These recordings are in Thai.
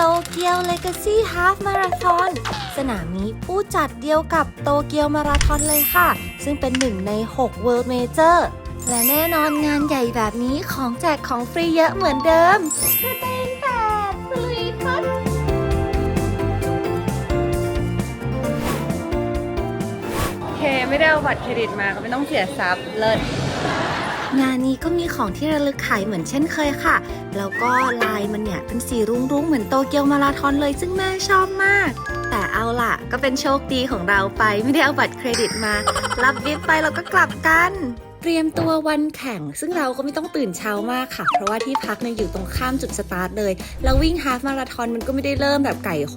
โตเกียวเลกาซี่ฮาฟมาราธอนสนามนี้ผู้จัดเดียวกับโตเกียวมาราธอนเลยค่ะ ซึ่งเป็นหนึ่งใน 6 World Major และแน่นอนงานใหญ่แบบนี้ของแจกของฟรีเยอะเหมือนเดิมสเตนแปดสลีพัทโอเค ไม่ได้เอาบัตรเครดิตมาก็ไม่ต้องเสียทรัพย์เลิศ งานนี้ก็มีของที่ระลึกขายเหมือนเช่นเคยค่ะ แล้วก็ลายมันเนี่ยเป็นสีรุ้งๆ เหมือนโตเกียวมาราทอนเลยซึ่งแม่ชอบมาก แต่เอาล่ะ ก็เป็นโชคดีของเราไป ไม่ได้เอาบัตรเครดิตมา รับบิฟไปเราก็กลับกัน เตรียมตัววันแข่ง ซึ่งเราก็ไม่ต้องตื่นเช้ามากค่ะ เพราะว่าที่พักเนี่ยอยู่ตรงข้ามจุดสตาร์ทเลย แล้ววิ่งฮาฟมาราธอนมันก็ไม่ได้เริ่มแบบไก่โห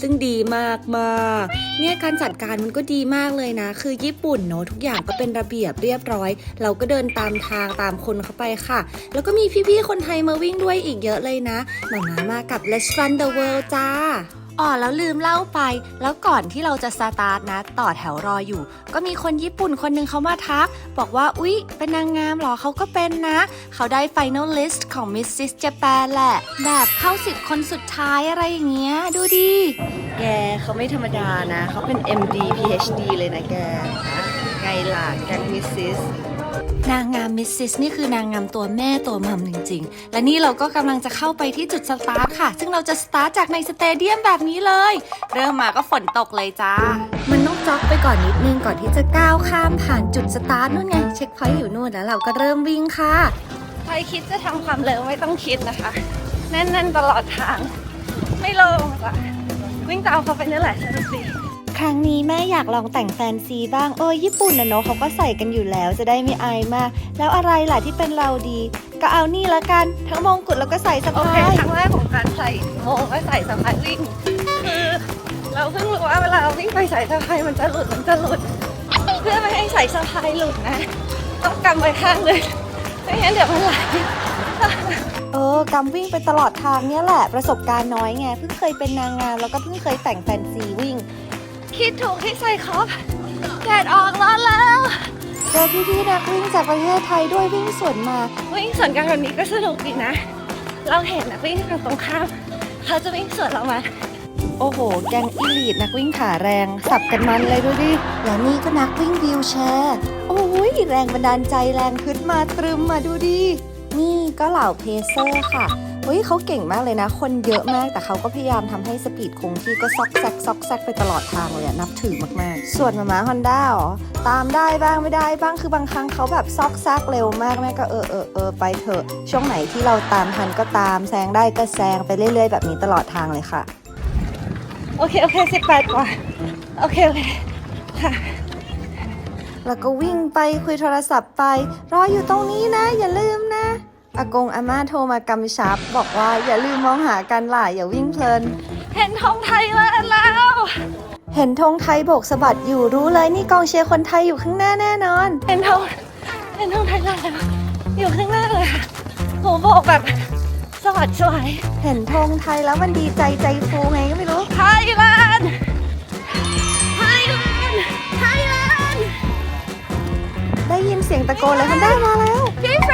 ซึ่งดีมากมากเนี่ยการจัดการมันก็ดีมากเลยนะ คือญี่ปุ่นเนอะทุกอย่างก็เป็นระเบียบเรียบร้อย เราก็เดินตามทางตามคนเข้าไปค่ะ แล้วก็มีพี่ๆคนไทยมาวิ่งด้วยอีกเยอะเลยนะหมามามากับ Let's Run the World จ้า อ๋อแล้วลืมเล่าไป แล้วก่อนที่เราจะสตาร์ทนะ ต่อแถวรออยู่ ก็มีคนญี่ปุ่นคนหนึ่งเขามาทัก บอกว่าอุ๊ย เป็นนางงามเหรอเขาก็เป็นนะ เขาได้ Final List ของ Mrs. Japan แหละ แบบเข้าสิบคนสุดท้ายอะไรอย่างเงี้ย ดูดิ แกเขาไม่ธรรมดานะ เขาเป็น MD PhD เลยนะแก ไงล่ะแกมิสซิส นางงามมิสซิสนี่คือนางงามตัวแม่ตัวมัมจริงๆ และนี่เราก็กำลังจะเข้าไปที่จุดสตาร์ทค่ะ ซึ่งเราจะสตาร์ทจากในสเตเดียมแบบนี้เลย เริ่มมาก็ฝนตกเลยจ้า มันต้องจ็อกไปก่อนนิดนึงก่อนที่จะก้าวข้ามผ่านจุดสตาร์ทนู่นไง เช็คพอยต์อยู่นู่นแล้วเราก็เริ่มวิ่งค่ะ ใครคิดจะทำความเร็วไม่ต้องคิดนะคะ แน่นๆตลอดทาง ไม่ลงจ้ะวิ่งตามเขาไปนี่แหละสนุกดีค รั้งนี้แม่อยากลองแต่งแฟนซีบ้างเออญี่ปุ่นนะเนาะเขาก็ใส่กันอยู่แล้วจะได้ไม่อายมาก แล้วอะไรล่ะที่เป็นเราดี ก็เอานี่ละกัน ทั้งมงกุฎแล้วก็ใส่สะโอพาเคยครั้งแรกของการใส่โมงก็ใส่สะพายวิ่งคือเราเพิ่งรู้ว่าเวลาวิ่งไปใส่สะพายมันจะหลุดมันจะหลุด เพื่อไม่ให้ใส่สะพายหลุดนะต้องกำไว้ข้างเลยไม่งั้นเดี๋ยวมันไหลเออกำวิ่งไปตลอดทางเนี่ยแหละประสบการณ์น้อยไงเพิ่งเคยเป็นนางงามแล้วก็เพิ่งเคยแต่งแฟนซีวิ่ง คิดถูกที่ใส่ครบแดดออกร้อนแล้วเจอพี่ๆนักวิ่งจากประเทศไทยด้วยวิ่งสวนมา วิ่งสวนกันแบบนี้ก็สนุกดีนะ เราเห็นนักวิ่งทางตรงข้ามเขาจะวิ่งสวนเรามา โอ้โห แกงอีลีดนักวิ่งขาแรง สับกันมันเลยดูดิ และนี่ก็นักวิ่งวิวแชร์ โอ้ยแรงบันดาลใจแรงขึ้นมาตรึมมาดูดิ นี่ก็เหล่าเพเซอร์ค่ะ เฮ้ยเขาเก่งมากเลยนะ คนเยอะมากแต่เขาก็พยายามทำให้สปีดคงที่ก็ซอกแซกซอกแซกไปตลอดทางเลยอะนับถือมากๆ ส่วนมาม้าฮอนด้าอ๋อตามได้บ้างไม่ได้บ้างคือบางครั้งเขาแบบซอกแซกเร็วมากแม่ก็เออเออเออไปเถอะ ช่วงไหนที่เราตามทันก็ตามแซงได้ก็แซงไปเรื่อย ๆ แบบนี้ตลอดทางเลยค่ะ โอเคโอเคสิบแปดกว่าโอเคโอเคค่ะแล้วก็วิ่งไปคุยโทรศัพท์ไป รออยู่ตรงนี้นะ อย่าลืมนะ อากงอาม่าโทรมากำชับ บอกว่าอย่าลืมมองหากันล่ะอย่าวิ่งเพลิน เห็นธงไทยมาแล้ว เห็นธงไทยโบกสะบัดอยู่รู้เลยนี่กองเชียร์คนไทยอยู่ข้างหน้าแน่นอน เห็นธงเห็นธงไทยแล้วอยู่ข้างหน้าเลยค่ะโหโบกแบบสวัสดสวยเห็นธงไทยแล้วมันดีใจใจฟูไงก็ไม่รู้ไทยแลนด์ไทยแลนด์ไทยแลนด์ได้ยินเสียงตะโกนเลยคันได้มาแล้วพี่แฟ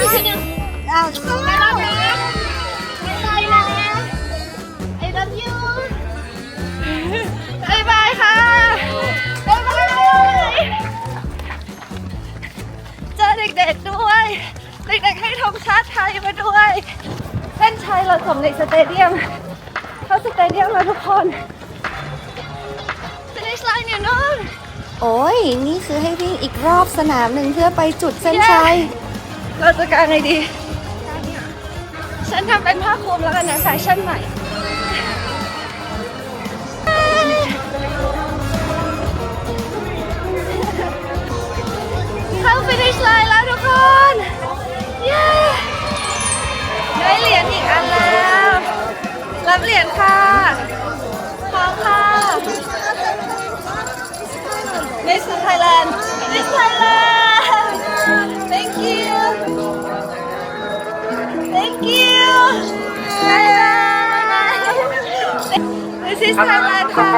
ที่หนึ่งอ้าวไม่รอดนะไม่ไปนะ I love you บายบายค่ะบายบายเจอเด็กๆด้วย เด็กๆให้ธงชาติไทยมาด้วยเส้นชัยเราส่งในสเตเดียม เข้าสเตเดียมแล้วทุกคน finish line อยู่นู่น โอ้ย นี่คือให้วิ่งอีกรอบสนามหนึ่งเพื่อไปจุดเส้นชัย เราจะการอะไงดีฉันทำเป็นผ้าคลุมแล้วกันนะแฟชั่นใหม่เข้า finish line แล้วทุกคน เย้ได้เหรียญอีกอันแล้ว รับเหรียญค่ะพร้อมค่ะ สไทยแลนด์ค่ะ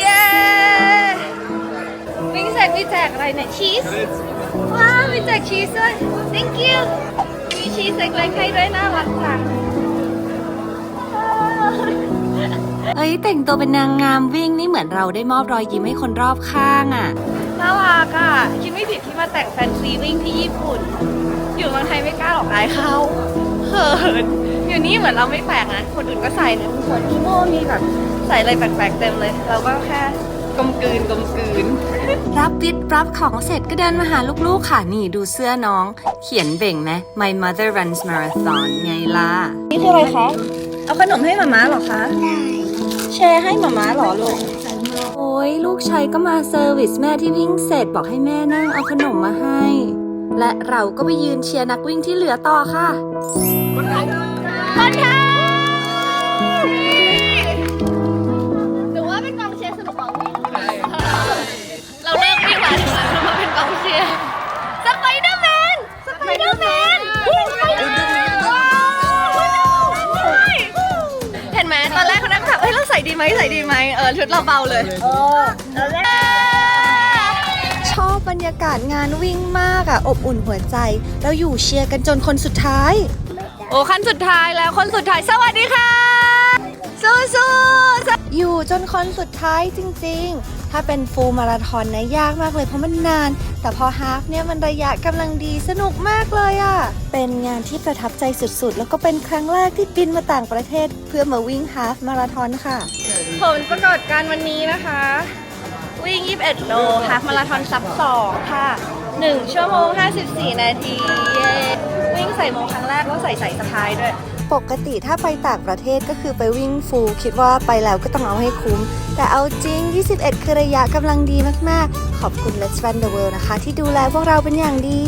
เย้ วิ่งเสร็จมีแจกอะไรเนี่ยชีส ว้าวมีแจกชีสด้วย thank you มีชีสเล็กๆให้ด้วยน่ารักจังเอ้ยแต่งตัวเป็นนางงามวิ่งนี่เหมือนเราได้มอบรอยยิ้มให้คนรอบข้างอะ่ะน่ารักอะคิดไม่ผิดที่มาแต่งแฟนซีวิ่งที่ญี่ปุ่น อยู่เมืองไทยไม่กล้าหรอกอายเขาเขิน อยู่นี่เหมือนเราไม่แปลกนะ คนอื่นก็ใส่นะมีคนอีโม่มีแบบใส่อะไรแปลกๆเต็มเลย เราก็แค่กลมกลืนกลมกลืน รับวิทย์รับของเสร็จก็เดินมาหาลูกๆค่ะ นี่ดูเสื้อน้อง เขียนเบ่งไหม My mother runs marathon ไงล่ะ นี่คืออะไรคะ เอาขนมให้หมาม้าเหรอคะ แชร์ให้หมาม้าเหรอลูก โอ้ยลูกชายก็มาเซอร์วิสแม่ที่วิ่งเสร็จบอกให้แม่นั่งเอาขนมมาให้ และเราก็ไปยืนเชียร์นักวิ่งที่เหลือต่อค่ะ คนไทยหรือว่าเป็นกองเชียร์สนุกกว่าวิ่งเราเลิกวิ่งแล้วเรามาเป็นกองเชียร์สไปเดอร์แมนสไปเดอร์แมนสไปเดอร์แมนเห็นไหมตอนแรกเขานั่งแบบเฮ้ยเราใส่ดีไหมใส่ดีไหมเออชุดเราเบาเลยโอ้แล้วแรกชอบบรรยากาศงานวิ่งมากอะอบอุ่นหัวใจ แล้วอยู่เชียร์กันจนคนสุดท้าย โอ้ขั้นสุดท้ายแล้วคนสุดท้ายสวัสดีค่ะ สู้สู้อยู่จนคนสุดท้ายจริง ๆ ถ้าเป็นฟูลมาราธอนนะยากมากเลยเพราะมันนาน แต่พอฮาฟเนี่ยมันระยะกำลังดีสนุกมากเลยอะ เป็นงานที่ประทับใจสุดๆ แล้วก็เป็นครั้งแรกที่บินมาต่างประเทศ เพื่อมาวิ่งฮาฟมาราธอนค่ะ ผลประกอบการวันนี้นะคะ วิ่ง 21 โลฮาฟมาราธอนซับ2ค่ะ 1 ชั่วโมง 54 นาทีเย้ วิ่งใส่โมงครั้งแรกแล้วใส่ใส่สะพายด้วย ปกติถ้าไปต่างประเทศก็คือไปวิ่งฟูลคิดว่าไปแล้วก็ต้องเอาให้คุ้ม แต่เอาจริง 21 คือระยะกำลังดีมาก ๆ ขอบคุณ Let's Run the World นะคะ ที่ดูแลพวกเราเป็นอย่างดี